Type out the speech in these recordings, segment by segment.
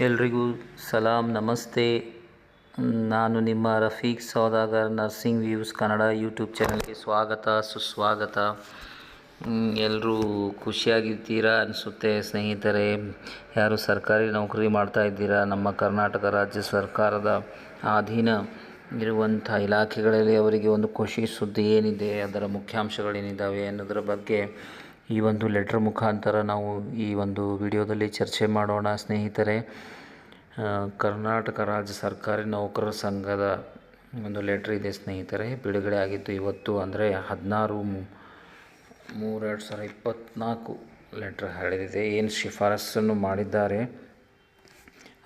ಎಲ್ರಿಗೂ ಸಲಾಂ, ನಮಸ್ತೆ. ನಾನು ನಿಮ್ಮ Rafiq Saudagar, nursing views Kannada YouTube ಚಾನಲ್ಗೆ ಸ್ವಾಗತ, ಸುಸ್ವಾಗತ. ಎಲ್ಲರೂ ಖುಷಿಯಾಗಿರ್ತೀರಾ ಅನಿಸುತ್ತೆ ಸ್ನೇಹಿತರೆ. ಯಾರು ಸರ್ಕಾರಿ ನೌಕರಿ ಮಾಡ್ತಾ ಇದ್ದೀರಾ? ನಮ್ಮ ಕರ್ನಾಟಕ ರಾಜ್ಯ ಸರ್ಕಾರದ ಅಧೀನ ಇರುವಂಥ ಇಲಾಖೆಗಳಲ್ಲಿ ಅವರಿಗೆ ಒಂದು ಖುಷಿ ಸುದ್ದಿ ಏನಿದೆ, ಅದರ ಮುಖ್ಯಾಂಶಗಳೇನಿದ್ದಾವೆ ಅನ್ನೋದರ ಬಗ್ಗೆ ಈ ಒಂದು ಲೆಟ್ರ್ ಮುಖಾಂತರ ನಾವು ಈ ಒಂದು ವಿಡಿಯೋದಲ್ಲಿ ಚರ್ಚೆ ಮಾಡೋಣ, ಸ್ನೇಹಿತರೆ. ಕರ್ನಾಟಕ ರಾಜ್ಯ ಸರ್ಕಾರಿ ನೌಕರರ ಸಂಘದ ಒಂದು ಲೆಟ್ರ್ ಇದೆ, ಸ್ನೇಹಿತರೆ. ಬಿಡುಗಡೆ ಆಗಿತ್ತು ಇವತ್ತು ಅಂದರೆ ಹದಿನಾರು ಮೂರು ಎರಡು ಸಾವಿರ ಇಪ್ಪತ್ತ್ನಾಲ್ಕು ಲೆಟ್ರ್ ಹರಿದಿದೆ ಏನು ಶಿಫಾರಸನ್ನು ಮಾಡಿದ್ದಾರೆ?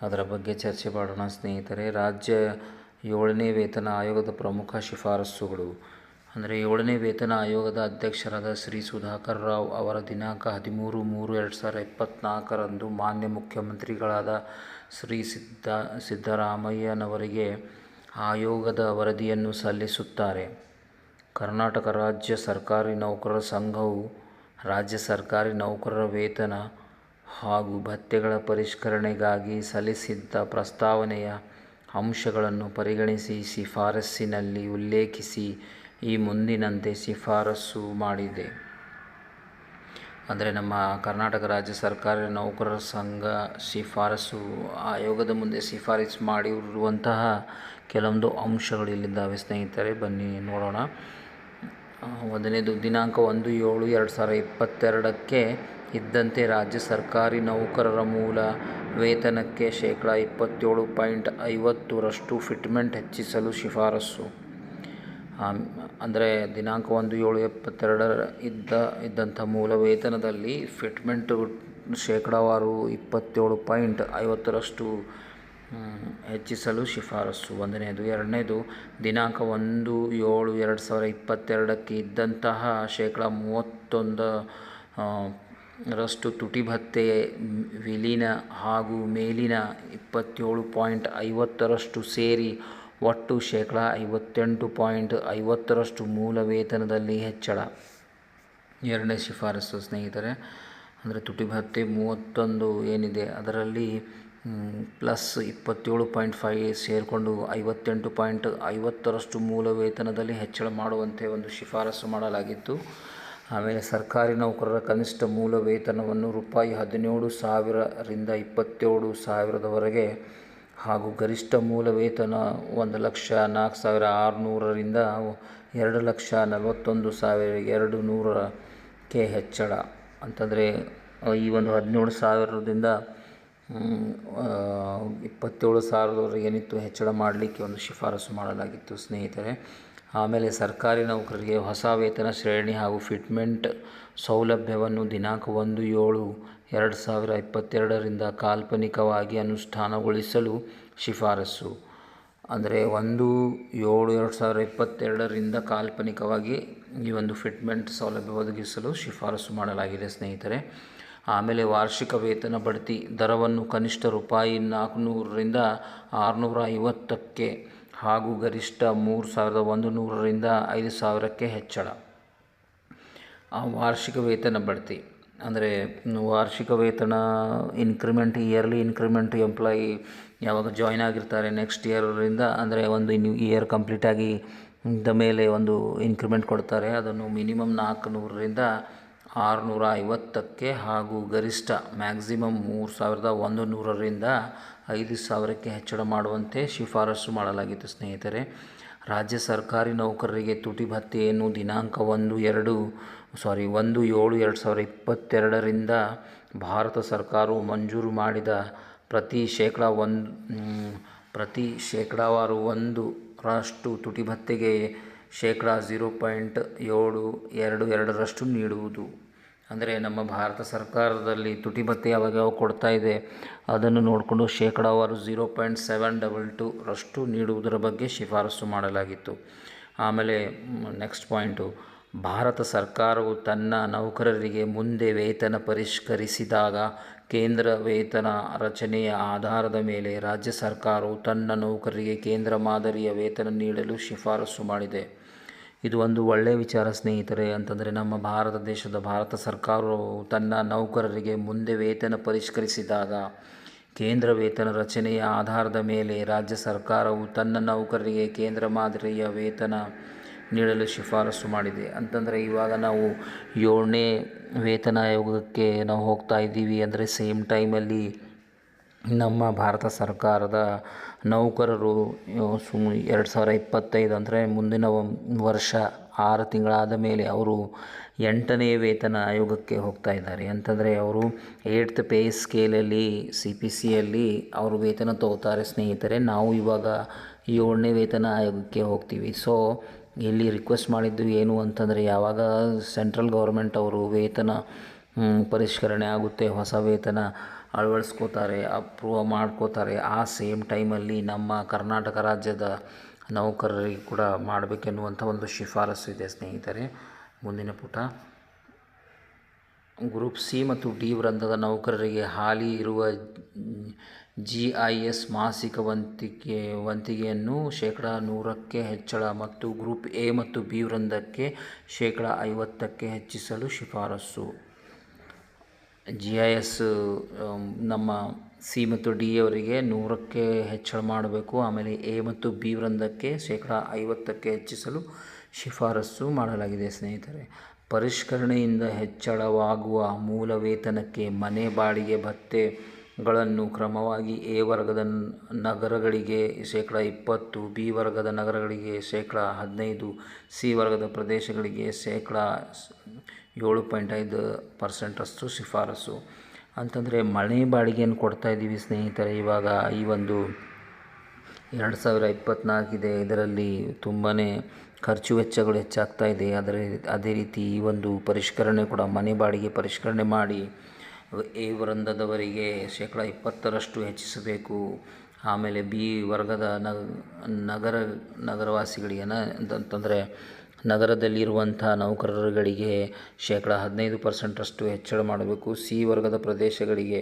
ಅದರ ಬಗ್ಗೆ ಚರ್ಚೆ ಮಾಡೋಣ, ಸ್ನೇಹಿತರೆ. ರಾಜ್ಯ ಏಳನೇ ವೇತನ ಆಯೋಗದ ಪ್ರಮುಖ ಶಿಫಾರಸುಗಳು ಅಂದರೆ ಏಳನೇ ವೇತನ ಆಯೋಗದ ಅಧ್ಯಕ್ಷರಾದ ಶ್ರೀ ಸುಧಾಕರ್ ರಾವ್ ಅವರ ದಿನಾಂಕ ಹದಿಮೂರು ಮೂರು ಎರಡು ಸಾವಿರದ ಇಪ್ಪತ್ತ್ನಾಲ್ಕರಂದು ಮಾನ್ಯ ಮುಖ್ಯಮಂತ್ರಿಗಳಾದ ಶ್ರೀ ಸಿದ್ದ ಸಿದ್ದರಾಮಯ್ಯನವರಿಗೆ ಆಯೋಗದ ವರದಿಯನ್ನು ಸಲ್ಲಿಸುತ್ತಾರೆ. ಕರ್ನಾಟಕ ರಾಜ್ಯ ಸರ್ಕಾರಿ ನೌಕರರ ಸಂಘವು ರಾಜ್ಯ ಸರ್ಕಾರಿ ನೌಕರರ ವೇತನ ಹಾಗೂ ಭತ್ಯೆಗಳ ಪರಿಷ್ಕರಣೆಗಾಗಿ ಸಲ್ಲಿಸಿದ್ದ ಪ್ರಸ್ತಾವನೆಯ ಅಂಶಗಳನ್ನು ಪರಿಗಣಿಸಿ ಶಿಫಾರಸ್ಸಿನಲ್ಲಿ ಉಲ್ಲೇಖಿಸಿ ಈ ಮುಂದಿನಂತೆ ಶಿಫಾರಸು ಮಾಡಿದೆ. ಅಂದರೆ ನಮ್ಮ ಕರ್ನಾಟಕ ರಾಜ್ಯ ಸರ್ಕಾರಿ ನೌಕರರ ಸಂಘ ಶಿಫಾರಸು ಆಯೋಗದ ಮುಂದೆ ಶಿಫಾರಸು ಮಾಡಿರುವಂತಹ ಕೆಲವೊಂದು ಅಂಶಗಳು ಇಲ್ಲಿದ್ದಾವೆ ಸ್ನೇಹಿತರೆ. ಬನ್ನಿ ನೋಡೋಣ. ಒಂದನೇದು, ದಿನಾಂಕ ಒಂದು ಏಳು ಎರಡು ಸಾವಿರ ಇಪ್ಪತ್ತೆರಡಕ್ಕೆ ಇದ್ದಂತೆ ರಾಜ್ಯ ಸರ್ಕಾರಿ ನೌಕರರ ಮೂಲ ವೇತನಕ್ಕೆ ಶೇಕಡ ಇಪ್ಪತ್ತೇಳು ಪಾಯಿಂಟ್ ಐವತ್ತರಷ್ಟು ಫಿಟ್ಮೆಂಟ್ ಹೆಚ್ಚಿಸಲು ಶಿಫಾರಸು ಅಂದರೆ ದಿನಾಂಕ ಒಂದು ಏಳು ಎಪ್ಪತ್ತೆರಡರ ಇದ್ದ, ಇದ್ದಂಥ ಮೂಲ ವೇತನದಲ್ಲಿ ಫಿಟ್ಮೆಂಟು ಶೇಕಡಾವಾರು ಇಪ್ಪತ್ತೇಳು ಪಾಯಿಂಟ್ ಐವತ್ತರಷ್ಟು ಹೆಚ್ಚಿಸಲು ಶಿಫಾರಸು. ಒಂದನೇದು ಎರಡನೇದು ದಿನಾಂಕ ಒಂದು ಏಳು ಎರಡು ಸಾವಿರ ಇಪ್ಪತ್ತೆರಡಕ್ಕೆ ಇದ್ದಂತಹ ಶೇಕಡ ಮೂವತ್ತೊಂದು ರಷ್ಟು ತುಟಿ ಭತ್ತೆ ವಿಲೀನ ಹಾಗೂ ಮೇಲಿನ ಇಪ್ಪತ್ತೇಳು ಪಾಯಿಂಟ್ ಐವತ್ತರಷ್ಟು ಸೇರಿ ಒಟ್ಟು ಶೇಕಡ ಐವತ್ತೆಂಟು ಪಾಯಿಂಟ್ ಐವತ್ತರಷ್ಟು ಮೂಲ ವೇತನದಲ್ಲಿ ಹೆಚ್ಚಳ. ಎರಡನೇ ಶಿಫಾರಸು ಸ್ನೇಹಿತರೆ, ಅಂದರೆ ತುಟಿ ಭತ್ಯೆ ಮೂವತ್ತೊಂದು ಏನಿದೆ, ಅದರಲ್ಲಿ ಪ್ಲಸ್ ಇಪ್ಪತ್ತೇಳು ಪಾಯಿಂಟ್ ಫೈ ಸೇರಿಕೊಂಡು ಐವತ್ತೆಂಟು ಪಾಯಿಂಟ್ ಐವತ್ತರಷ್ಟು ಮೂಲ ವೇತನದಲ್ಲಿ ಹೆಚ್ಚಳ ಮಾಡುವಂತೆ ಒಂದು ಶಿಫಾರಸು ಮಾಡಲಾಗಿತ್ತು. ಆಮೇಲೆ ಸರ್ಕಾರಿ ನೌಕರರ ಕನಿಷ್ಠ ಮೂಲ ವೇತನವನ್ನು ರೂಪಾಯಿ ಹದಿನೇಳು ಸಾವಿರರಿಂದ ಇಪ್ಪತ್ತೇಳು ಸಾವಿರದವರೆಗೆ ಹಾಗೂ ಗರಿಷ್ಠ ಮೂಲ ವೇತನ ಒಂದು ಲಕ್ಷ ನಾಲ್ಕು ಸಾವಿರ ಆರುನೂರರಿಂದ ಎರಡು ಲಕ್ಷ ನಲವತ್ತೊಂದು ಸಾವಿರ ಎರಡು ನೂರಕ್ಕೆ ಹೆಚ್ಚಳ. ಅಂತಂದರೆ, ಈ ಒಂದು ಹದಿನೇಳು ಸಾವಿರದಿಂದ ಇಪ್ಪತ್ತೇಳು ಸಾವಿರದವರೆಗೆ ಏನಿತ್ತು, ಹೆಚ್ಚಳ ಮಾಡಲಿಕ್ಕೆ ಒಂದು ಶಿಫಾರಸು ಮಾಡಲಾಗಿತ್ತು. ಸ್ನೇಹಿತರೆ ಆಮೇಲೆ ಸರ್ಕಾರಿ ನೌಕರರಿಗೆ ಹೊಸ ವೇತನ ಶ್ರೇಣಿ ಹಾಗೂ ಫಿಟ್ಮೆಂಟ್ ಸೌಲಭ್ಯವನ್ನು ದಿನಾಂಕ ಒಂದು ಏಳು ಎರಡು ಸಾವಿರ ಇಪ್ಪತ್ತೆರಡರಿಂದ ಕಾಲ್ಪನಿಕವಾಗಿ ಅನುಷ್ಠಾನಗೊಳಿಸಲು ಶಿಫಾರಸು. ಅಂದರೆ ಒಂದು ಏಳು ಎರಡು ಸಾವಿರ ಇಪ್ಪತ್ತೆರಡರಿಂದ ಕಾಲ್ಪನಿಕವಾಗಿ ಈ ಒಂದು ಫಿಟ್ಮೆಂಟ್ ಸೌಲಭ್ಯ ಒದಗಿಸಲು ಶಿಫಾರಸು ಮಾಡಲಾಗಿದೆ ಸ್ನೇಹಿತರೆ. ಆಮೇಲೆ ವಾರ್ಷಿಕ ವೇತನ ಬಡ್ತಿ ದರವನ್ನು ಕನಿಷ್ಠ ರೂಪಾಯಿ ನಾಲ್ಕುನೂರರಿಂದ ಆರುನೂರ ಐವತ್ತಕ್ಕೆ ಹಾಗೂ ಗರಿಷ್ಠ ಮೂರು ಸಾವಿರದ ಒಂದು ನೂರರಿಂದ ಐದು ಸಾವಿರಕ್ಕೆ ಹೆಚ್ಚಳ. ಆ ವಾರ್ಷಿಕ ವೇತನ ಬಡ್ತಿ, ಅಂದರೆ ವಾರ್ಷಿಕ ವೇತನ ಇನ್ಕ್ರಿಮೆಂಟ್ ಇಯರ್ಲಿ ಇನ್ಕ್ರಿಮೆಂಟ್ ಎಂಪ್ಲಾಯಿ ಯಾವಾಗ ಜಾಯ್ನ್ ಆಗಿರ್ತಾರೆ ನೆಕ್ಸ್ಟ್ ಇಯರಿಂದ ಅಂದರೆ ಒಂದು ನ್ಯೂ ಇಯರ್ ಕಂಪ್ಲೀಟ್ ಆಗಿ ಇದ್ದ ಮೇಲೆ ಒಂದು ಇನ್ಕ್ರಿಮೆಂಟ್ ಕೊಡ್ತಾರೆ. ಅದನ್ನು ಮಿನಿಮಮ್ ನಾಲ್ಕು ನೂರರಿಂದ ಆರುನೂರ ಐವತ್ತಕ್ಕೆ ಹಾಗೂ ಗರಿಷ್ಠ ಮ್ಯಾಕ್ಸಿಮಮ್ ಮೂರು ಸಾವಿರದ ಒಂದು ನೂರರಿಂದ ಐದು ಸಾವಿರಕ್ಕೆ ಹೆಚ್ಚಳ ಮಾಡುವಂತೆ ಶಿಫಾರಸು ಮಾಡಲಾಗಿತ್ತು, ಸ್ನೇಹಿತರೆ. ರಾಜ್ಯ ಸರ್ಕಾರಿ ನೌಕರರಿಗೆ ತುಟಿ ಭತ್ಯೆಯನ್ನು ದಿನಾಂಕ ಒಂದು, ಎರಡು, ಸಾರಿ, ಒಂದು, ಏಳು, ಎರಡು ಸಾವಿರ ಇಪ್ಪತ್ತೆರಡರಿಂದ ಭಾರತ ಸರ್ಕಾರವು ಮಂಜೂರು ಮಾಡಿದ ಪ್ರತಿ ಶೇಕಡ ಒಂದು ಪ್ರತಿ ಶೇಕಡಾವಾರು ಒಂದು ರಷ್ಟು ತುಟಿ ಭತ್ಯೆಗೆ ಶೇಕಡ ಜೀರೋ ಪಾಯಿಂಟ್ ಏಳು, ಎರಡು, ಎರಡರಷ್ಟು ನೀಡುವುದು. ಅಂದರೆ ನಮ್ಮ ಭಾರತ ಸರ್ಕಾರದಲ್ಲಿ ತುಟಿ ಯಾವಾಗ ಯಾವಾಗ ಕೊಡ್ತಾ ಇದೆ, ಅದನ್ನು ನೋಡಿಕೊಂಡು ಶೇಕಡಾವಾರು zero point seven double two ರಷ್ಟು ನೀಡುವುದರ ಬಗ್ಗೆ ಶಿಫಾರಸು ಮಾಡಲಾಗಿತ್ತು. ಆಮೇಲೆ ನೆಕ್ಸ್ಟ್ ಪಾಯಿಂಟು, ಭಾರತ ಸರ್ಕಾರವು ತನ್ನ ನೌಕರರಿಗೆ ಮುಂದೆ ವೇತನ ಪರಿಷ್ಕರಿಸಿದಾಗ ಕೇಂದ್ರ ವೇತನ ರಚನೆಯ ಆಧಾರದ ಮೇಲೆ ರಾಜ್ಯ ಸರ್ಕಾರವು ತನ್ನ ನೌಕರರಿಗೆ ಕೇಂದ್ರ ಮಾದರಿಯ ವೇತನ ನೀಡಲು ಶಿಫಾರಸು ಮಾಡಿದೆ. ಇದು ಒಂದು ಒಳ್ಳೆಯ ವಿಚಾರ ಸ್ನೇಹಿತರೆ ಅಂತಂದರೆ ನಮ್ಮ ಭಾರತ ದೇಶದ ಭಾರತ ಸರ್ಕಾರವು ತನ್ನ ನೌಕರರಿಗೆ ಮುಂದೆ ವೇತನ ಪರಿಷ್ಕರಿಸಿದಾಗ ಕೇಂದ್ರ ವೇತನ ರಚನೆಯ ಆಧಾರದ ಮೇಲೆ ರಾಜ್ಯ ಸರ್ಕಾರವು ತನ್ನ ನೌಕರರಿಗೆ ಕೇಂದ್ರ ಮಾದರಿಯ ವೇತನ ನೀಡಲು ಶಿಫಾರಸು ಮಾಡಿದೆ. ಅಂತಂದರೆ ಇವಾಗ ನಾವು ಏಳನೇ ವೇತನ ಆಯೋಗಕ್ಕೆ ನಾವು ಹೋಗ್ತಾ ಇದ್ದೀವಿ ಅಂದರೆ ಸೇಮ್ ಟೈಮಲ್ಲಿ ನಮ್ಮ ಭಾರತ ಸರ್ಕಾರದ ನೌಕರರು ಸುಮ್ ಎರಡು ಸಾವಿರ ಇಪ್ಪತ್ತೈದು ಅಂದರೆ ಮುಂದಿನ ವರ್ಷ ಆರು ತಿಂಗಳಾದ ಮೇಲೆ ಅವರು ಎಂಟನೇ ವೇತನ ಆಯೋಗಕ್ಕೆ ಹೋಗ್ತಾ ಇದ್ದಾರೆ. ಅಂತಂದರೆ ಅವರು ಏಟ್ತ್ ಪೇ ಸ್ಕೇಲಲ್ಲಿ, ಸಿ ಪಿ ಸಿಯಲ್ಲಿ ಅವರು ವೇತನ ತಗೋತಾರೆ ಸ್ನೇಹಿತರೆ. ನಾವು ಇವಾಗ ಏಳನೇ ವೇತನ ಆಯೋಗಕ್ಕೆ ಹೋಗ್ತೀವಿ. ಸೊ ಇಲ್ಲಿ ರಿಕ್ವೆಸ್ಟ್ ಮಾಡಿದ್ದು ಏನು ಅಂತಂದರೆ ಯಾವಾಗ ಸೆಂಟ್ರಲ್ ಗೌರ್ಮೆಂಟ್ ಅವರು ವೇತನ ಪರಿಷ್ಕರಣೆ ಆಗುತ್ತೆ, ಹೊಸ ವೇತನ ಅಳವಡಿಸ್ಕೋತಾರೆ ಅಪ್ರೂವ್ ಮಾಡ್ಕೋತಾರೆ, ಆ ಸೇಮ್ ಟೈಮಲ್ಲಿ ನಮ್ಮ ಕರ್ನಾಟಕ ರಾಜ್ಯದ ನೌಕರರಿಗೆ ಕೂಡ ಮಾಡಬೇಕೆನ್ನುವಂಥ ಒಂದು ಶಿಫಾರಸು ಇದೆ ಸ್ನೇಹಿತರೆ. ಮುಂದಿನ ಪುಟ. ಗ್ರೂಪ್ ಸಿ ಮತ್ತು ಡಿ ವೃಂದದ ನೌಕರರಿಗೆ ಹಾಲಿ ಇರುವ ಜಿ ಐ ಎಸ್ ಮಾಸಿಕ ವಂತಿಕೆ, ವಂತಿಗೆಯನ್ನು ಶೇಕಡ ನೂರಕ್ಕೆ ಹೆಚ್ಚಳ ಮತ್ತು ಗ್ರೂಪ್ ಎ ಮತ್ತು ಬಿ ವೃಂದಕ್ಕೆ ಶೇಕಡ ಐವತ್ತಕ್ಕೆ ಹೆಚ್ಚಿಸಲು ಶಿಫಾರಸು. ಜಿ ಐ ಎಸ್ ನಮ್ಮ ಸಿ ಮತ್ತು ಡಿ ಅವರಿಗೆ ನೂರಕ್ಕೆ ಹೆಚ್ಚಳ ಮಾಡಬೇಕು, ಆಮೇಲೆ ಎ ಮತ್ತು ಬಿ ವೃಂದಕ್ಕೆ ಶೇಕಡ ಐವತ್ತಕ್ಕೆ ಹೆಚ್ಚಿಸಲು ಶಿಫಾರಸು ಮಾಡಲಾಗಿದೆ ಸ್ನೇಹಿತರೆ. ಪರಿಷ್ಕರಣೆಯಿಂದ ಹೆಚ್ಚಳವಾಗುವ ಮೂಲ ವೇತನಕ್ಕೆ ಮನೆ ಬಾಡಿಗೆ ಭತ್ತೆಗಳನ್ನು ಕ್ರಮವಾಗಿ ಎ ವರ್ಗದ ನಗರಗಳಿಗೆ ಶೇಕಡ ಇಪ್ಪತ್ತು ಬಿ ವರ್ಗದ ನಗರಗಳಿಗೆ ಶೇಕಡ ಹದಿನೈದು ಸಿ ವರ್ಗದ ಪ್ರದೇಶಗಳಿಗೆ ಶೇಕಡ ಏಳು ಪಾಯಿಂಟ್ ಐದು ಪರ್ಸೆಂಟಷ್ಟು ಶಿಫಾರಸು. ಅಂತಂದರೆ ಮನೆ ಬಾಡಿಗೆಯನ್ನು ಕೊಡ್ತಾ ಇದ್ದೀವಿ ಸ್ನೇಹಿತರೆ, ಇವಾಗ ಈ ಒಂದು ಎರಡು ಸಾವಿರ ಇಪ್ಪತ್ತ್ನಾಲ್ಕಿದೆ ಇದರಲ್ಲಿ ತುಂಬಾ ಖರ್ಚು ವೆಚ್ಚಗಳು ಹೆಚ್ಚಾಗ್ತಾ ಇದೆ. ಅದರ ಅದೇ ರೀತಿ ಈ ಒಂದು ಪರಿಷ್ಕರಣೆ ಕೂಡ, ಮನೆ ಬಾಡಿಗೆ ಪರಿಷ್ಕರಣೆ ಮಾಡಿ ಎ ವೃಂದದವರಿಗೆ ಶೇಕಡ ಇಪ್ಪತ್ತರಷ್ಟು ಹೆಚ್ಚಿಸಬೇಕು. ಆಮೇಲೆ ಬಿ ವರ್ಗದ ನಗರ, ನಗರವಾಸಿಗಳಿಗೆ ಅಂತಂದರೆ ನಗರದಲ್ಲಿರುವಂಥ ನೌಕರರುಗಳಿಗೆ ಶೇಕಡ ಹದಿನೈದು ಪರ್ಸೆಂಟಷ್ಟು ಹೆಚ್ಚಳ ಮಾಡಬೇಕು. ಸಿ ವರ್ಗದ ಪ್ರದೇಶಗಳಿಗೆ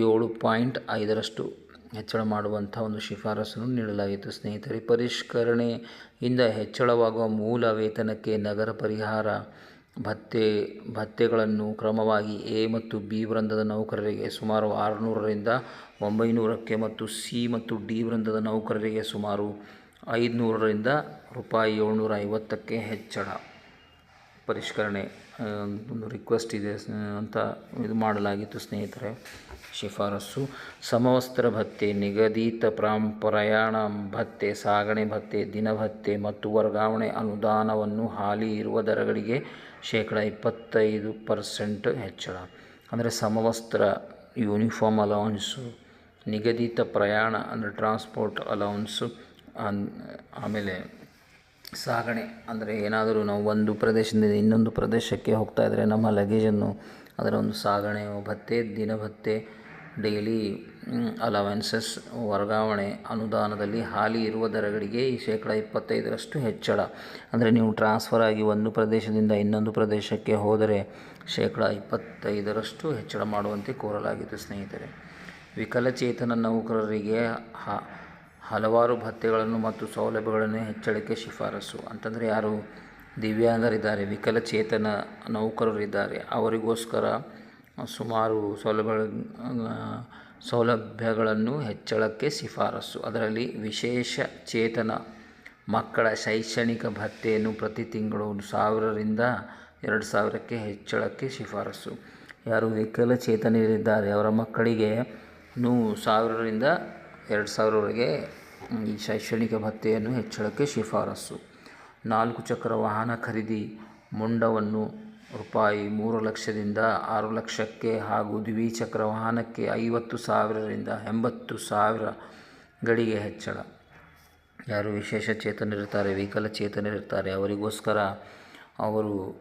ಏಳು ಪಾಯಿಂಟ್ ಐದರಷ್ಟು ಹೆಚ್ಚಳ ಮಾಡುವಂಥ ಒಂದು ಶಿಫಾರಸನ್ನು ನೀಡಲಾಗಿತ್ತು ಸ್ನೇಹಿತರೆ, ಪರಿಷ್ಕರಣೆಯಿಂದ ಹೆಚ್ಚಳವಾಗುವ ಮೂಲ ವೇತನಕ್ಕೆ ನಗರ ಪರಿಹಾರ ಭತ್ಯೆ ಭತ್ಯೆಗಳನ್ನು ಕ್ರಮವಾಗಿ ಎ ಮತ್ತು ಬಿ ವೃಂದದ ನೌಕರರಿಗೆ ಸುಮಾರು ಆರುನೂರರಿಂದ ಒಂಬೈನೂರಕ್ಕೆ ಮತ್ತು ಸಿ ಮತ್ತು ಡಿ ವೃಂದದ ನೌಕರರಿಗೆ ಸುಮಾರು ಐದುನೂರರಿಂದ ರೂಪಾಯಿ ಏಳ್ನೂರ ಐವತ್ತಕ್ಕೆ ಹೆಚ್ಚಳ. ಪರಿಷ್ಕರಣೆ ಒಂದು ರಿಕ್ವೆಸ್ಟ್ ಇದೆ ಅಂತ ಇದು ಮಾಡಲಾಗಿತ್ತು ಸ್ನೇಹಿತರೆ. ಶಿಫಾರಸು ಸಮವಸ್ತ್ರ ಭತ್ತೆ, ನಿಗದಿತ ಪ್ರಾಂ, ಪ್ರಯಾಣ ಭತ್ತೆ, ಸಾಗಣೆ ಭತ್ಯೆ ದಿನಭತ್ಯೆ ಮತ್ತು ವರ್ಗಾವಣೆ ಅನುದಾನವನ್ನು ಹಾಲಿ ಇರುವ ದರಗಳಿಗೆ ಶೇಕಡ ಇಪ್ಪತ್ತೈದು ಪರ್ಸೆಂಟ್ ಹೆಚ್ಚಳ. ಅಂದರೆ ಸಮವಸ್ತ್ರ, ಯೂನಿಫಾರ್ಮ್ ಅಲೌನ್ಸು, ನಿಗದಿತ ಪ್ರಯಾಣ ಅಂದರೆ ಟ್ರಾನ್ಸ್ಪೋರ್ಟ್ ಅಲೌನ್ಸು ಆಮೇಲೆ ಸಾಗಣೆ ಅಂದರೆ ಏನಾದರೂ ನಾವು ಒಂದು ಪ್ರದೇಶದಿಂದ ಇನ್ನೊಂದು ಪ್ರದೇಶಕ್ಕೆ ಹೋಗ್ತಾ ಇದ್ದರೆ ನಮ್ಮ ಲಗೇಜನ್ನು ಅದರ ಒಂದು ಸಾಗಣೆ ಭತ್ಯೆ ದಿನ ಭತ್ಯೆ ಡೈಲಿ ಅಲವೆನ್ಸಸ್ ವರ್ಗಾವಣೆ, ಅನುದಾನದಲ್ಲಿ ಹಾಲಿ ಇರುವ ದರಗಳಿಗೆ ಈ ಶೇಕಡ ಇಪ್ಪತ್ತೈದರಷ್ಟು ಹೆಚ್ಚಳ. ಅಂದರೆ ನೀವು ಟ್ರಾನ್ಸ್ಫರ್ ಆಗಿ ಒಂದು ಪ್ರದೇಶದಿಂದ ಇನ್ನೊಂದು ಪ್ರದೇಶಕ್ಕೆ ಹೋದರೆ ಶೇಕಡ ಇಪ್ಪತ್ತೈದರಷ್ಟು ಹೆಚ್ಚಳ ಮಾಡುವಂತೆ ಕೋರಲಾಗಿದೆ ಸ್ನೇಹಿತರೆ. ವಿಕಲಚೇತನ ನೌಕರರಿಗೆ ಹ ಹಲವಾರು ಭತ್ಯೆಗಳನ್ನು ಮತ್ತು ಸೌಲಭ್ಯಗಳನ್ನು ಹೆಚ್ಚಳಕ್ಕೆ ಶಿಫಾರಸು. ಅಂತಂದರೆ ಯಾರು? ದಿವ್ಯಾಂಗರಿದ್ದಾರೆ, ವಿಕಲಚೇತನ ನೌಕರರಿದ್ದಾರೆ. ಅವರಿಗೋಸ್ಕರ ಸುಮಾರು ಸೌಲಭ್ಯ ಸೌಲಭ್ಯಗಳನ್ನು ಹೆಚ್ಚಳಕ್ಕೆ ಶಿಫಾರಸು. ಅದರಲ್ಲಿ ವಿಶೇಷ ಚೇತನ ಮಕ್ಕಳ ಶೈಕ್ಷಣಿಕ ಭತ್ಯೆಯನ್ನು ಪ್ರತಿ ತಿಂಗಳು ಸಾವಿರರಿಂದ ಎರಡು ಸಾವಿರಕ್ಕೆ ಹೆಚ್ಚಳಕ್ಕೆ ಶಿಫಾರಸು. ಯಾರು? ವಿಕಲಚೇತನರಿದ್ದಾರೆ. ಅವರ ಮಕ್ಕಳಿಗೆ ನೂ ಸಾವಿರರಿಂದ ಎರಡು ಸಾವಿರವರೆಗೆ ಈ ಶೈಕ್ಷಣಿಕ ಭತ್ಯೆಯನ್ನು ಹೆಚ್ಚಳಕ್ಕೆ ಶಿಫಾರಸು. ನಾಲ್ಕು ಚಕ್ರ ವಾಹನ ಖರೀದಿ ಮುಂಡವನ್ನು ರೂಪಾಯಿ ಮೂರು ಲಕ್ಷದಿಂದ ಆರು ಲಕ್ಷಕ್ಕೆ ಹಾಗೂ ದ್ವಿಚಕ್ರ ವಾಹನಕ್ಕೆ ಐವತ್ತು ಸಾವಿರದಿಂದ ಎಂಬತ್ತು ಸಾವಿರ ಗಡಿಗೆ ಹೆಚ್ಚಳ. ಯಾರು ವಿಶೇಷ ಚೇತನರಿರ್ತಾರೆ ವಿಕಲಚೇತನರಿರ್ತಾರೆ ಅವರಿಗೋಸ್ಕರ ಅವರು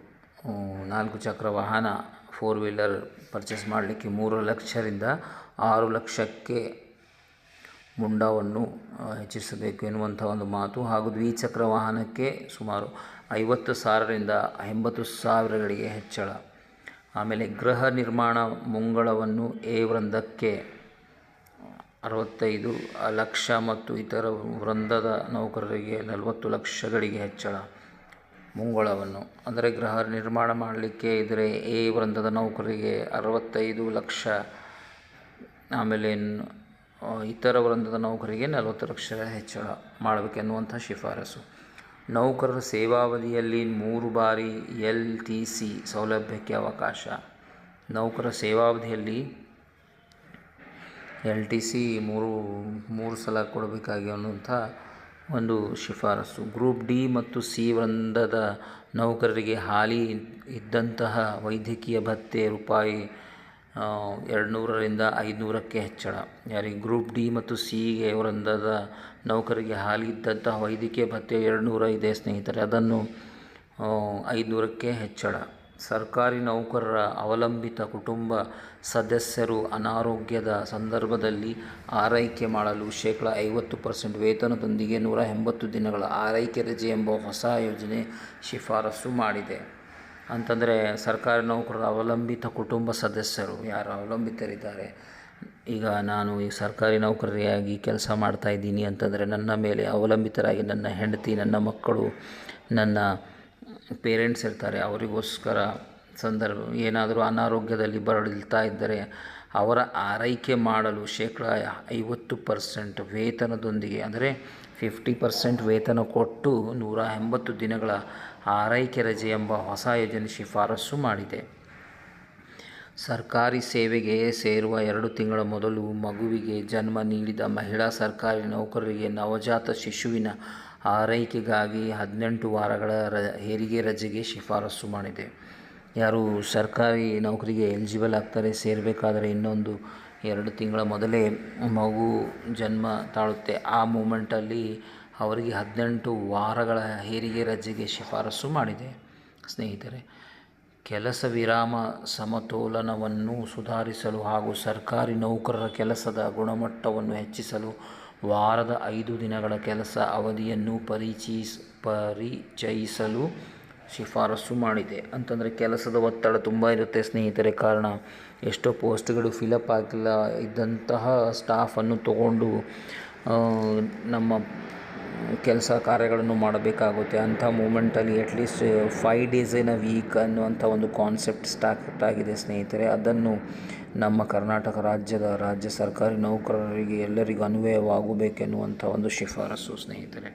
ನಾಲ್ಕು ಚಕ್ರ ವಾಹನ ಫೋರ್ ವೀಲರ್ ಪರ್ಚೇಸ್ ಮಾಡಲಿಕ್ಕೆ ಮೂರು ಲಕ್ಷದಿಂದ ಆರು ಲಕ್ಷಕ್ಕೆ ಮುಂಡವನ್ನು ಹೆಚ್ಚಿಸಬೇಕು ಎನ್ನುವಂಥ ಒಂದು ಮಾತು ಹಾಗೂ ದ್ವಿಚಕ್ರ ವಾಹನಕ್ಕೆ ಸುಮಾರು ಐವತ್ತು ಸಾವಿರದಿಂದ ಎಂಬತ್ತು ಸಾವಿರಗಳಿಗೆ ಹೆಚ್ಚಳ. ಆಮೇಲೆ ಗೃಹ ನಿರ್ಮಾಣ ಮುಂಗಳವನ್ನು ಎ ವೃಂದಕ್ಕೆ ಅರವತ್ತೈದು ಲಕ್ಷ ಮತ್ತು ಇತರ ವೃಂದದ ನೌಕರರಿಗೆ ನಲವತ್ತು ಲಕ್ಷಗಳಿಗೆ ಹೆಚ್ಚಳ. ಮುಂಗಳವನ್ನು ಅಂದರೆ ಗೃಹ ನಿರ್ಮಾಣ ಮಾಡಲಿಕ್ಕೆ ಇದ್ದರೆ ಎ ವೃಂದದ ನೌಕರರಿಗೆ ಅರವತ್ತೈದು ಲಕ್ಷ. ಆಮೇಲೆ ಇತರ ವೃಂದದ ನೌಕರಿಗೆ ನಲವತ್ತು ಲಕ್ಷ ಹೆಚ್ಚಳ ಮಾಡಬೇಕೆನ್ನುವಂಥ ಶಿಫಾರಸು. ನೌಕರರ ಸೇವಾವಧಿಯಲ್ಲಿ ಮೂರು ಬಾರಿ ಎಲ್ ಟಿ ಸಿ ಸೌಲಭ್ಯಕ್ಕೆ ಅವಕಾಶ. ನೌಕರ ಸೇವಾವಧಿಯಲ್ಲಿ ಎಲ್ ಟಿ ಸಿ ಮೂರು ಮೂರು ಸಲ ಕೊಡಬೇಕಾಗಿ ಅನ್ನುವಂಥ ಒಂದು ಶಿಫಾರಸು. ಗ್ರೂಪ್ ಡಿ ಮತ್ತು ಸಿ ವೃಂದದ ನೌಕರರಿಗೆ ಹಾಲಿ ಇದ್ದಂತಹ ವೈದ್ಯಕೀಯ ಭತ್ಯೆ ರೂಪಾಯಿ ಎರಡು ನೂರರಿಂದ ಐದುನೂರಕ್ಕೆ ಹೆಚ್ಚಳ. ಯಾರಿಗೆ ಗ್ರೂಪ್ ಡಿ ಮತ್ತು ಸಿಗೆ ವೃಂದದ ನೌಕರಿಗೆ ಹಾಲಿ ಇದ್ದಂತಹ ವೈದ್ಯಕೀಯ ಭತ್ಯೆ ಎರಡು ನೂರ ಇದೆ, ಸ್ನೇಹಿತರೆ. ಅದನ್ನು ಐದುನೂರಕ್ಕೆ ಹೆಚ್ಚಳ. ಸರ್ಕಾರಿ ನೌಕರರ ಅವಲಂಬಿತ ಕುಟುಂಬ ಸದಸ್ಯರು ಅನಾರೋಗ್ಯದ ಸಂದರ್ಭದಲ್ಲಿ ಆರೈಕೆ ಮಾಡಲು ಶೇಕಡ ಐವತ್ತು ಪರ್ಸೆಂಟ್ ವೇತನದೊಂದಿಗೆ ನೂರ ಎಂಬತ್ತು ದಿನಗಳ ಆರೈಕೆ ರಜೆ ಎಂಬ ಹೊಸ ಯೋಜನೆ ಶಿಫಾರಸು ಮಾಡಿದೆ. ಅಂತಂದರೆ ಸರ್ಕಾರಿ ನೌಕರರ, ಅವಲಂಬಿತ ಕುಟುಂಬ ಸದಸ್ಯರು ಯಾರು? ಅವಲಂಬಿತರಿದ್ದಾರೆ. ಈಗ ನಾನು ಈ ಸರ್ಕಾರಿ ನೌಕರಿಯಾಗಿ ಕೆಲಸ ಮಾಡ್ತಾ ಇದ್ದೀನಿ ಅಂತಂದರೆ ನನ್ನ ಮೇಲೆ ಅವಲಂಬಿತರಾಗಿ ನನ್ನ ಹೆಂಡತಿ, ನನ್ನ ಮಕ್ಕಳು, ನನ್ನ ಪೇರೆಂಟ್ಸ್ ಇರ್ತಾರೆ. ಅವರಿಗೋಸ್ಕರ ಸಂದರ್ಭ, ಏನಾದರೂ ಅನಾರೋಗ್ಯದಲ್ಲಿ ಬಳಲ್ತಾ ಇದ್ದರೆ ಅವರ ಆರೈಕೆ ಮಾಡಲು ಶೇಕಡ ಐವತ್ತು ಪರ್ಸೆಂಟ್ ವೇತನದೊಂದಿಗೆ, ಅಂದರೆ ಫಿಫ್ಟಿ ಪರ್ಸೆಂಟ್ ವೇತನ ಕೊಟ್ಟು ನೂರ ಎಂಬತ್ತು ದಿನಗಳ ಆರೈಕೆ ರಜೆ ಎಂಬ ಹೊಸ ಯೋಜನೆ ಶಿಫಾರಸು ಮಾಡಿದೆ. ಸರ್ಕಾರಿ ಸೇವೆಗೆ ಸೇರುವ ಎರಡು ತಿಂಗಳ ಮೊದಲು ಮಗುವಿಗೆ ಜನ್ಮ ನೀಡಿದ ಮಹಿಳಾ ಸರ್ಕಾರಿ ನೌಕರರಿಗೆ ನವಜಾತ ಶಿಶುವಿನ ಆರೈಕೆಗಾಗಿ ಹದಿನೆಂಟು ವಾರಗಳ ರ, ಹೆರಿಗೆ ರಜೆಗೆ ಶಿಫಾರಸು ಮಾಡಿದೆ. ಯಾರು ಸರ್ಕಾರಿ ನೌಕರಿಗೆ ಎಲಿಜಿಬಲ್ ಆಗ್ತಾರೆ, ಸೇರಬೇಕಾದರೆ ಇನ್ನೊಂದು ಎರಡು ತಿಂಗಳ ಮೊದಲೇ ಮಗು ಜನ್ಮ ತಾಳುತ್ತೆ. ಆ ಮೂಮೆಂಟಲ್ಲಿ ಅವರಿಗೆ ಹದಿನೆಂಟು ವಾರಗಳ ಹೆರಿಗೆ ರಜೆಗೆ ಶಿಫಾರಸು ಮಾಡಿದೆ. ಸ್ನೇಹಿತರೆ, ಕೆಲಸ ವಿರಾಮ ಸಮತೋಲನವನ್ನು ಸುಧಾರಿಸಲು ಹಾಗೂ ಸರ್ಕಾರಿ ನೌಕರರ ಕೆಲಸದ ಗುಣಮಟ್ಟವನ್ನು ಹೆಚ್ಚಿಸಲು ವಾರದ ಐದು ದಿನಗಳ ಕೆಲಸ ಅವಧಿಯನ್ನು ಪರಿಚಯಿಸ್ ಪರಿಚಯಿಸಲು ಶಿಫಾರಸು ಮಾಡಿದೆ. ಅಂತಂದರೆ ಕೆಲಸದ ಒತ್ತಡ ತುಂಬ ಇರುತ್ತೆ ಸ್ನೇಹಿತರೆ. ಕಾರಣ ಎಷ್ಟೋ ಪೋಸ್ಟ್ಗಳು ಫಿಲಪ್ ಆಗಿಲ್ಲ, ಇದ್ದಂತಹ ಸ್ಟಾಫನ್ನು ತಗೊಂಡು ನಮ್ಮ ಕೆಲಸ ಕಾರ್ಯಗಳನ್ನು ಮಾಡಬೇಕಾಗುತ್ತೆ. ಅಂಥ ಮೂಮೆಂಟಲ್ಲಿ at least five days in a week ಅನ್ನುವಂಥ ಒಂದು ಕಾನ್ಸೆಪ್ಟ್ ಸ್ಟಾರ್ಟ್ ಆಗಿದೆ ಸ್ನೇಹಿತರೆ. ಅದನ್ನು ನಮ್ಮ ಕರ್ನಾಟಕ ರಾಜ್ಯದ ರಾಜ್ಯ ಸರ್ಕಾರಿ ನೌಕರರಿಗೆ ಎಲ್ಲರಿಗೂ ಅನ್ವಯವಾಗಬೇಕೆನ್ನುವಂಥ ಒಂದು ಶಿಫಾರಸು ಸ್ನೇಹಿತರೆ.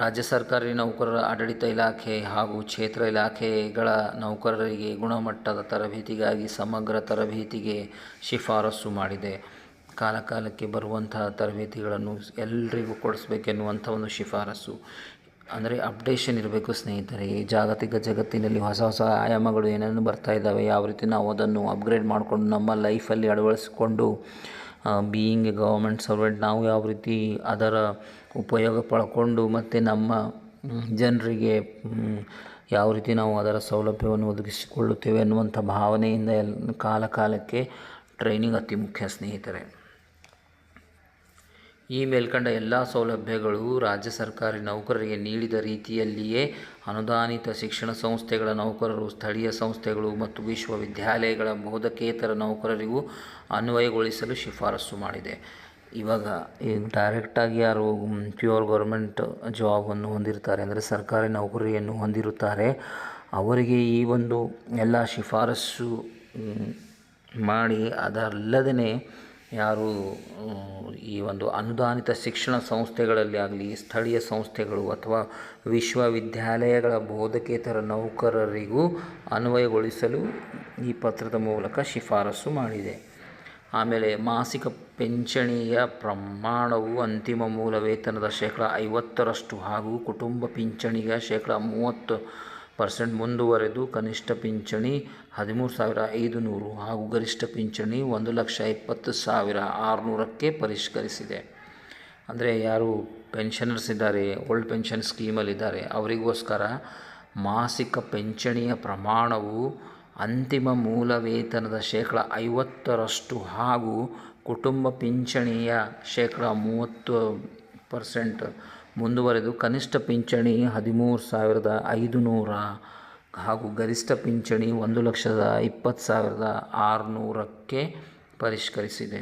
ರಾಜ್ಯ ಸರ್ಕಾರಿ ನೌಕರರ ಆಡಳಿತ ಇಲಾಖೆ ಹಾಗೂ ಕ್ಷೇತ್ರ ಇಲಾಖೆಗಳ ನೌಕರರಿಗೆ ಗುಣಮಟ್ಟದ ತರಬೇತಿಗಾಗಿ ಸಮಗ್ರ ತರಬೇತಿಗೆ ಶಿಫಾರಸು ಮಾಡಿದೆ. ಕಾಲಕಾಲಕ್ಕೆ ಬರುವಂತಹ ತರಬೇತಿಗಳನ್ನು ಎಲ್ಲರಿಗೂ ಕೊಡಿಸ್ಬೇಕೆನ್ನುವಂಥ ಒಂದು ಶಿಫಾರಸು. ಅಂದರೆ ಅಪ್ಡೇಷನ್ ಇರಬೇಕು ಸ್ನೇಹಿತರೆ. ಈ ಜಾಗತಿಕ ಜಗತ್ತಿನಲ್ಲಿ ಹೊಸ ಹೊಸ ಆಯಾಮಗಳು ಏನೇನು ಬರ್ತಾ ಇದ್ದಾವೆ, ಯಾವ ರೀತಿ ನಾವು ಅದನ್ನು ಅಪ್ಗ್ರೇಡ್ ಮಾಡಿಕೊಂಡು ನಮ್ಮ ಲೈಫಲ್ಲಿ ಅಳವಡಿಸಿಕೊಂಡು ಬೀಯಿಂಗ್ ಎ ಗೌರ್ಮೆಂಟ್ ಸರ್ವೆಂಟ್ ನಾವು ಯಾವ ರೀತಿ ಅದರ ಉಪಯೋಗ ಪಡ್ಕೊಂಡು ಮತ್ತು ನಮ್ಮ ಜನರಿಗೆ ಯಾವ ರೀತಿ ನಾವು ಅದರ ಸೌಲಭ್ಯವನ್ನು ಒದಗಿಸಿಕೊಳ್ಳುತ್ತೇವೆ ಅನ್ನುವಂಥ ಭಾವನೆಯಿಂದ ಎಲ್ ಕಾಲ ಕಾಲಕ್ಕೆ ಟ್ರೈನಿಂಗ್ ಅತಿ ಮುಖ್ಯ ಸ್ನೇಹಿತರೆ. ಈ ಮೇಲ್ಕಂಡ ಎಲ್ಲ ಸೌಲಭ್ಯಗಳು ರಾಜ್ಯ ಸರ್ಕಾರಿ ನೌಕರರಿಗೆ ನೀಡಿದ ರೀತಿಯಲ್ಲಿಯೇ ಅನುದಾನಿತ ಶಿಕ್ಷಣ ಸಂಸ್ಥೆಗಳ ನೌಕರರು, ಸ್ಥಳೀಯ ಸಂಸ್ಥೆಗಳು ಮತ್ತು ವಿಶ್ವವಿದ್ಯಾಲಯಗಳ ಬೋಧಕೇತರ ನೌಕರರಿಗೂ ಅನ್ವಯಗೊಳಿಸಲು ಶಿಫಾರಸು ಮಾಡಿದೆ. ಇವಾಗ ಈಗ ಡೈರೆಕ್ಟಾಗಿ ಯಾರು ಪ್ಯೂರ್ ಗೌರ್ಮೆಂಟ್ ಜಾಬನ್ನು ಹೊಂದಿರ್ತಾರೆ ಅಂದರೆ ಸರ್ಕಾರಿ ನೌಕರಿಯನ್ನು ಹೊಂದಿರುತ್ತಾರೆ, ಅವರಿಗೆ ಈ ಒಂದು ಎಲ್ಲ ಶಿಫಾರಸ್ಸು ಮಾಡಿ ಅದಲ್ಲದೇ ಯಾರು ಈ ಒಂದು ಅನುದಾನಿತ ಶಿಕ್ಷಣ ಸಂಸ್ಥೆಗಳಲ್ಲಿ ಆಗಲಿ, ಸ್ಥಳೀಯ ಸಂಸ್ಥೆಗಳು ಅಥವಾ ವಿಶ್ವವಿದ್ಯಾಲಯಗಳ ಬೋಧಕೇತರ ನೌಕರರಿಗೂ ಅನ್ವಯಗೊಳಿಸಲು ಈ ಪತ್ರದ ಮೂಲಕ ಶಿಫಾರಸು ಮಾಡಿದೆ. ಆಮೇಲೆ ಮಾಸಿಕ ಪಿಂಚಣಿಯ ಪ್ರಮಾಣವು ಅಂತಿಮ ಮೂಲ ವೇತನದ ಶೇಕಡ ಐವತ್ತರಷ್ಟು ಹಾಗೂ ಕುಟುಂಬ ಪಿಂಚಣಿಯ ಶೇಕಡ ಮೂವತ್ತು ಪರ್ಸೆಂಟ್ ಮುಂದುವರೆದು ಕನಿಷ್ಠ ಪಿಂಚಣಿ ಹದಿಮೂರು ಸಾವಿರ ಐದು ನೂರು ಹಾಗೂ ಗರಿಷ್ಠ ಪಿಂಚಣಿ ಒಂದು ಲಕ್ಷ ಇಪ್ಪತ್ತು ಸಾವಿರ ಆರುನೂರಕ್ಕೆ ಪರಿಷ್ಕರಿಸಿದೆ. ಅಂದರೆ ಯಾರು ಪೆನ್ಷನರ್ಸ್ ಇದ್ದಾರೆ, ಓಲ್ಡ್ ಪೆನ್ಷನ್ ಸ್ಕೀಮಲ್ಲಿದ್ದಾರೆ, ಅವರಿಗೋಸ್ಕರ ಮಾಸಿಕ ಪಿಂಚಣಿಯ ಪ್ರಮಾಣವು ಅಂತಿಮ ಮೂಲ ವೇತನದ ಶೇಕಡ ಐವತ್ತರಷ್ಟು ಹಾಗೂ ಕುಟುಂಬ ಪಿಂಚಣಿಯ ಶೇಕಡ ಮೂವತ್ತು ಪರ್ಸೆಂಟ್ ಮುಂದುವರೆದು ಕನಿಷ್ಠ ಪಿಂಚಣಿ ಹದಿಮೂರು ಸಾವಿರದ ಐದು ನೂರ ಹಾಗೂ ಗರಿಷ್ಠ ಪಿಂಚಣಿ ಒಂದು ಲಕ್ಷದ ಇಪ್ಪತ್ತು ಸಾವಿರದ ಆರುನೂರಕ್ಕೆ ಪರಿಷ್ಕರಿಸಿದೆ.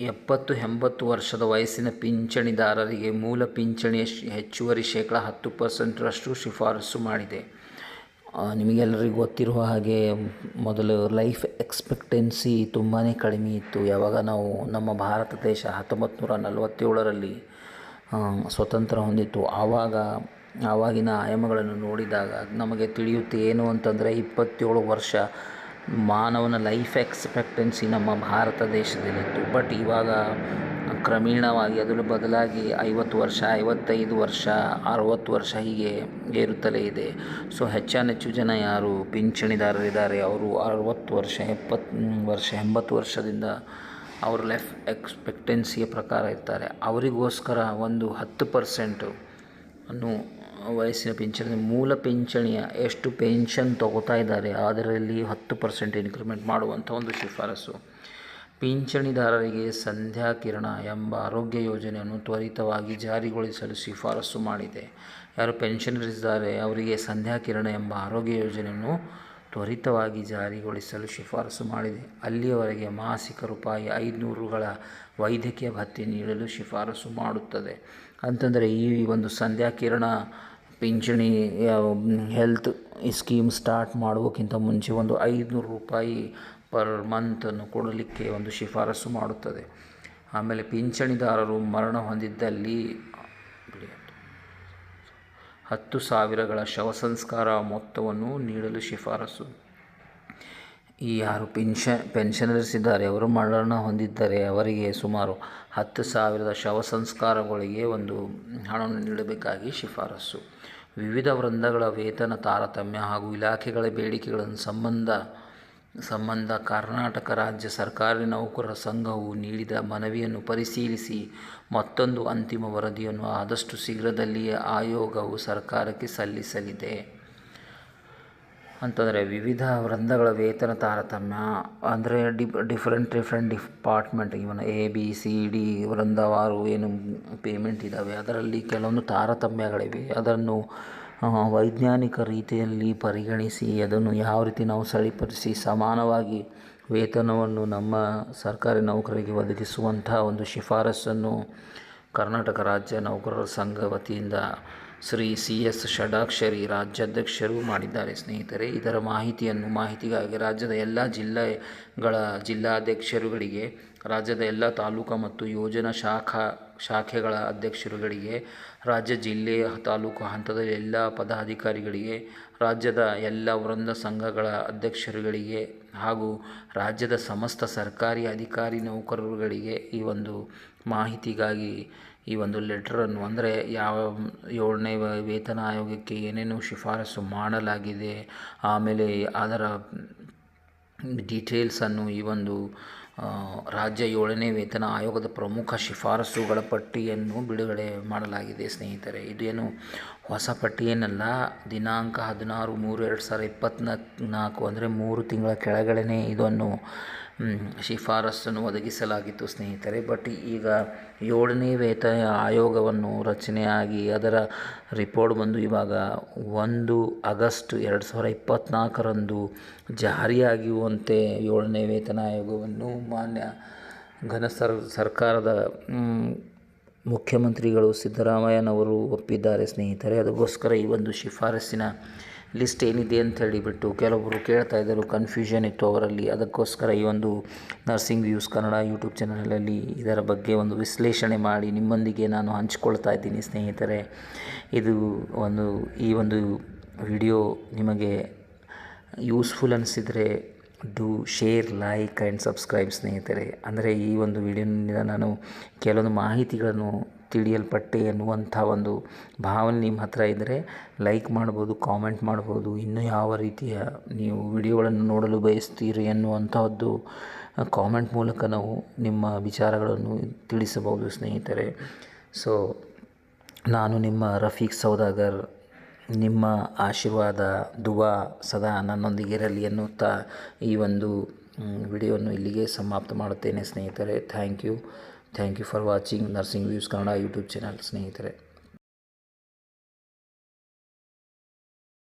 ಎಪ್ಪತ್ತು ಎಂಬತ್ತು ವರ್ಷದ ವಯಸ್ಸಿನ ಪಿಂಚಣಿದಾರರಿಗೆ ಮೂಲ ಪಿಂಚಣಿಯ ಹೆಚ್ಚುವರಿ ಶೇಕಡ ಹತ್ತು ಪರ್ಸೆಂಟ್ರಷ್ಟು ಶಿಫಾರಸು ಮಾಡಿದೆ. ನಿಮಗೆಲ್ಲರಿಗೂ ಗೊತ್ತಿರುವ ಹಾಗೆ ಮೊದಲು ಲೈಫ್ ಎಕ್ಸ್ಪೆಕ್ಟೆನ್ಸಿ ತುಂಬಾ ಕಡಿಮೆ ಇತ್ತು. ಯಾವಾಗ ನಾವು ನಮ್ಮ ಭಾರತ ದೇಶ ಹತ್ತೊಂಬತ್ತು ನೂರ ನಲವತ್ತೇಳರಲ್ಲಿ ಸ್ವತಂತ್ರ ಹೊಂದಿತ್ತು. ಆವಾಗ, ಆವಾಗಿನ ಆಯಾಮಗಳನ್ನು ನೋಡಿದಾಗ ನಮಗೆ ತಿಳಿಯುತ್ತೆ ಏನು ಅಂತಂದರೆ ಇಪ್ಪತ್ತೇಳು ವರ್ಷ ಮಾನವನ ಲೈಫ್ ಎಕ್ಸ್ಪೆಕ್ಟೆನ್ಸಿ ನಮ್ಮ ಭಾರತ ದೇಶದಲ್ಲಿತ್ತು. ಬಟ್ ಇವಾಗ ಕ್ರಮೇಣವಾಗಿ ಅದರ ಬದಲಾಗಿ ಐವತ್ತು ವರ್ಷ, ಐವತ್ತೈದು ವರ್ಷ, ಅರವತ್ತು ವರ್ಷ ಹೀಗೆ ಏರುತ್ತಲೇ ಇದೆ. ಸೊ, ಹೆಚ್ಚಾನೆಚ್ಚು ಜನ ಯಾರು ಪಿಂಚಣಿದಾರರಿದ್ದಾರೆ. ಅವರು ಅರವತ್ತು ವರ್ಷ, ಎಪ್ಪತ್ತು, ವರ್ಷ, ಎಂಬತ್ತು ವರ್ಷದಿಂದ ಅವ್ರ ಲೈಫ್ ಎಕ್ಸ್ಪೆಕ್ಟೆನ್ಸಿಯ ಪ್ರಕಾರ ಇರ್ತಾರೆ. ಅವರಿಗೋಸ್ಕರ ಒಂದು ಹತ್ತು ಪರ್ಸೆಂಟು ಅನ್ನು ವಯಸ್ಸಿನ ಪಿಂಚಣಿ, ಮೂಲ ಪಿಂಚಣಿಯ ಎಷ್ಟು ಪೆನ್ಷನ್ ತಗೋತಾ ಇದ್ದಾರೆ, ಅದರಲ್ಲಿ ಹತ್ತು ಪರ್ಸೆಂಟ್ ಇನ್ಕ್ರಿಮೆಂಟ್ ಮಾಡುವಂಥ ಒಂದು ಶಿಫಾರಸು. ಪಿಂಚಣಿದಾರರಿಗೆ ಸಂಧ್ಯಾ ಕಿರಣ ಎಂಬ ಆರೋಗ್ಯ ಯೋಜನೆಯನ್ನು ತ್ವರಿತವಾಗಿ ಜಾರಿಗೊಳಿಸಲು ಶಿಫಾರಸು ಮಾಡಿದೆ. ಯಾರು ಪೆನ್ಷನರ್ಸ್ ಇದ್ದಾರೆ, ಅವರಿಗೆ ಸಂಧ್ಯಾ ಕಿರಣ ಎಂಬ ಆರೋಗ್ಯ ಯೋಜನೆಯನ್ನು ತ್ವರಿತವಾಗಿ ಜಾರಿಗೊಳಿಸಲು ಶಿಫಾರಸು ಮಾಡಿದೆ ಅಲ್ಲಿಯವರೆಗೆ ಮಾಸಿಕ ರೂಪಾಯಿ ಐದುನೂರುಗಳ ವೈದ್ಯಕೀಯ ಭತ್ಯೆ ನೀಡಲು ಶಿಫಾರಸು ಮಾಡುತ್ತದೆ ಅಂತಂದರೆ ಈ ಒಂದು ಸಂಧ್ಯಾ ಕಿರಣ ಪಿಂಚಣಿ ಹೆಲ್ತ್ ಸ್ಕೀಮ್ ಸ್ಟಾರ್ಟ್ ಮಾಡುವಕ್ಕಿಂತ ಮುಂಚೆ ಒಂದು ಐದುನೂರು ರೂಪಾಯಿ ಪರ್ ಮಂತನ್ನು ಕೊಡಲಿಕ್ಕೆ ಒಂದು ಶಿಫಾರಸು ಮಾಡುತ್ತದೆ ಆಮೇಲೆ ಪಿಂಚಣಿದಾರರು ಮರಣ ಹೊಂದಿದ್ದಲ್ಲಿ. ಹತ್ತು ಸಾವಿರಗಳ ಶವ ಸಂಸ್ಕಾರ ಮೊತ್ತವನ್ನು ನೀಡಲು ಶಿಫಾರಸು. ಈ ಯಾರು ಪೆನ್ಷನ್ ಪೆನ್ಷನರ್ಸ್ ಇದ್ದಾರೆ ಅವರು ಮರಣ ಹೊಂದಿದ್ದಾರೆ, ಅವರಿಗೆ ಸುಮಾರು ಹತ್ತು ಸಾವಿರದ ಶವ ಸಂಸ್ಕಾರಗಳಿಗೆ ಒಂದು ಹಣವನ್ನು ನೀಡಬೇಕಾಗಿ ಶಿಫಾರಸು. ವಿವಿಧ ವೃಂದಗಳ ವೇತನ ತಾರತಮ್ಯ ಹಾಗೂ ಇಲಾಖೆಗಳ ಬೇಡಿಕೆಗಳನ್ನು ಸಂಬಂಧ ಸಂಬಂಧ ಕರ್ನಾಟಕ ರಾಜ್ಯ ಸರ್ಕಾರಿ ನೌಕರರ ಸಂಘವು ನೀಡಿದ ಮನವಿಯನ್ನು ಪರಿಶೀಲಿಸಿ ಮತ್ತೊಂದು ಅಂತಿಮ ವರದಿಯನ್ನು ಆದಷ್ಟು ಶೀಘ್ರದಲ್ಲಿಯೇ ಆಯೋಗವು ಸರ್ಕಾರಕ್ಕೆ ಸಲ್ಲಿಸಲಿದೆ. ಅಂತಂದರೆ ವಿವಿಧ ವೃಂದಗಳ ವೇತನ ತಾರತಮ್ಯ, ಅಂದರೆ diff different different department even A B C D ವೃಂದವಾರು ಏನು ಪೇಮೆಂಟ್ ಇದ್ದಾವೆ ಅದರಲ್ಲಿ ಕೆಲವೊಂದು ತಾರತಮ್ಯಗಳಿವೆ. ಅದನ್ನು ವೈಜ್ಞಾನಿಕ ರೀತಿಯಲ್ಲಿ ಪರಿಗಣಿಸಿ ಅದನ್ನು ಯಾವ ರೀತಿ ನಾವು ಸರಿಪಡಿಸಿ ಸಮಾನವಾಗಿ ವೇತನವನ್ನು ನಮ್ಮ ಸರ್ಕಾರಿ ನೌಕರರಿಗೆ ಒದಗಿಸುವಂಥ ಒಂದು ಶಿಫಾರಸ್ಸನ್ನು ಕರ್ನಾಟಕ ರಾಜ್ಯ ನೌಕರರ ಸಂಘ ವತಿಯಿಂದ ಶ್ರೀ ಸಿ ಎಸ್ ಷಡಾಕ್ಷರಿ ರಾಜ್ಯಾಧ್ಯಕ್ಷರು ಮಾಡಿದ್ದಾರೆ. ಸ್ನೇಹಿತರೆ, ಇದರ ಮಾಹಿತಿಯನ್ನು ಮಾಹಿತಿಗಾಗಿ ರಾಜ್ಯದ ಎಲ್ಲ ಜಿಲ್ಲೆಗಳ ಜಿಲ್ಲಾಧ್ಯಕ್ಷರುಗಳಿಗೆ, ರಾಜ್ಯದ ಎಲ್ಲ ತಾಲೂಕು ಮತ್ತು ಯೋಜನಾ ಶಾಖಾ ಶಾಖೆಗಳ ಅಧ್ಯಕ್ಷರುಗಳಿಗೆ, ರಾಜ್ಯ ಜಿಲ್ಲೆಯ ತಾಲೂಕು ಹಂತದ ಎಲ್ಲ ಪದಾಧಿಕಾರಿಗಳಿಗೆ, ರಾಜ್ಯದ ಎಲ್ಲ ವೃಂದ ಸಂಘಗಳ ಅಧ್ಯಕ್ಷರುಗಳಿಗೆ ಹಾಗೂ ರಾಜ್ಯದ ಸಮಸ್ತ ಸರ್ಕಾರಿ ಅಧಿಕಾರಿ ನೌಕರರುಗಳಿಗೆ ಈ ಒಂದು ಮಾಹಿತಿಗಾಗಿ ಈ ಒಂದು ಲೆಟ್ರನ್ನು ಅಂದರೆ ಯಾವ ಏಳನೇ ವೇತನ ಆಯೋಗಕ್ಕೆ ಏನೇನು ಶಿಫಾರಸು ಮಾಡಲಾಗಿದೆ, ಆಮೇಲೆ ಅದರ ಡೀಟೇಲ್ಸನ್ನು ಈ ಒಂದು ರಾಜ್ಯ ಏಳನೇ ವೇತನ ಆಯೋಗದ ಪ್ರಮುಖ ಶಿಫಾರಸುಗಳ ಪಟ್ಟಿಯನ್ನು ಬಿಡುಗಡೆ ಮಾಡಲಾಗಿದೆ ಸ್ನೇಹಿತರೆ. ಇದೇನು ಹೊಸ ಪಟ್ಟಿಯೇನಲ್ಲ, ದಿನಾಂಕ ಹದಿನಾರು ಮೂರು ಎರಡು ಸಾವಿರದ ಇಪ್ಪತ್ನಾಲ್ಕು ನಾಲ್ಕು ಅಂದರೆ ಮೂರು ತಿಂಗಳ ಕೆಳಗಡೆ ಇದನ್ನು ಮ್, ಶಿಫಾರಸನ್ನು ಒದಗಿಸಲಾಗಿತ್ತು ಸ್ನೇಹಿತರೆ ಬಟ್ ಈಗ ಏಳನೇ ವೇತನ ಆಯೋಗವನ್ನು ರಚನೆಯಾಗಿ ಅದರ ರಿಪೋರ್ಟ್ ಬಂದು ಇವಾಗ ಒಂದು ಆಗಸ್ಟ್ ಎರಡು ಸಾವಿರ ಇಪ್ಪತ್ತ್ನಾಲ್ಕರಂದು ಜಾರಿಯಾಗಿರುವಂತೆ ಏಳನೇ ವೇತನ ಆಯೋಗವನ್ನು ಮಾನ್ಯ ಘನ ಸರ್ ಸರ್ಕಾರದ ಮುಖ್ಯಮಂತ್ರಿಗಳು ಸಿದ್ದರಾಮಯ್ಯನವರು ಒಪ್ಪಿದ್ದಾರೆ ಸ್ನೇಹಿತರೆ. ಅದಕ್ಕೋಸ್ಕರ ಈ ಒಂದು ಶಿಫಾರಸ್ಸಿನ ಲಿಸ್ಟ್ ಏನಿದೆ ಅಂತ ಹೇಳಿಬಿಟ್ಟು ಕೆಲವೊಬ್ಬರು ಕೇಳ್ತಾ ಇದ್ದರು ಕನ್ಫ್ಯೂಷನ್ ಇತ್ತು ಅವರಲ್ಲಿ. ಅದಕ್ಕೋಸ್ಕರ ಈ ಒಂದು ನರ್ಸಿಂಗ್ ವ್ಯೂಸ್ ಕನ್ನಡ ಯೂಟ್ಯೂಬ್ ಚಾನಲಲ್ಲಿ ಇದರ ಬಗ್ಗೆ ಒಂದು ವಿಶ್ಲೇಷಣೆ ಮಾಡಿ ನಿಮ್ಮೊಂದಿಗೆ ನಾನು ಹಂಚಿಕೊಳ್ತಾ ಇದ್ದೀನಿ ಸ್ನೇಹಿತರೆ. ಇದು ಒಂದು, ಈ ಒಂದು ವಿಡಿಯೋ ನಿಮಗೆ useful ಅನಿಸಿದರೆ do share like and subscribe ಸ್ನೇಹಿತರೆ. ಅಂದರೆ ಈ ಒಂದು ವಿಡಿಯೋನಿಂದ ನಾನು ಕೆಲವೊಂದು ಮಾಹಿತಿಗಳನ್ನು ತಿಳಿಯಲ್ಪಟ್ಟೆ ಎನ್ನುವಂಥ ಒಂದು ಭಾವನೆ ನಿಮ್ಮ ಹತ್ತಿರ ಇದ್ದರೆ ಲೈಕ್ ಮಾಡ್ಬೋದು ಕಾಮೆಂಟ್ ಮಾಡ್ಬೋದು. ಇನ್ನೂ ಯಾವ ರೀತಿಯ ನೀವು ವಿಡಿಯೋಗಳನ್ನು ನೋಡಲು ಬಯಸ್ತೀರಿ ಎನ್ನುವಂಥದ್ದು ಕಾಮೆಂಟ್ ಮೂಲಕ ನಾವು ನಿಮ್ಮ ವಿಚಾರಗಳನ್ನು ತಿಳಿಸಬಹುದು ಸ್ನೇಹಿತರೆ. ಸೊ ನಾನು ನಿಮ್ಮ ರಫೀಕ್ ಸೌದಾಗರ್, ನಿಮ್ಮ ಆಶೀರ್ವಾದ, ದುವಾ ಸದಾ ನನ್ನೊಂದಿಗೆ ಇರಲಿ ಎನ್ನುತ್ತಾ ಈ ಒಂದು ವಿಡಿಯೋವನ್ನು ಇಲ್ಲಿಗೆ ಸಮಾಪ್ತ ಮಾಡುತ್ತೇನೆ ಸ್ನೇಹಿತರೆ. Thank you thank you for watching nursing views Kannada YouTube channel ಸ್ನೇಹಿತರೆ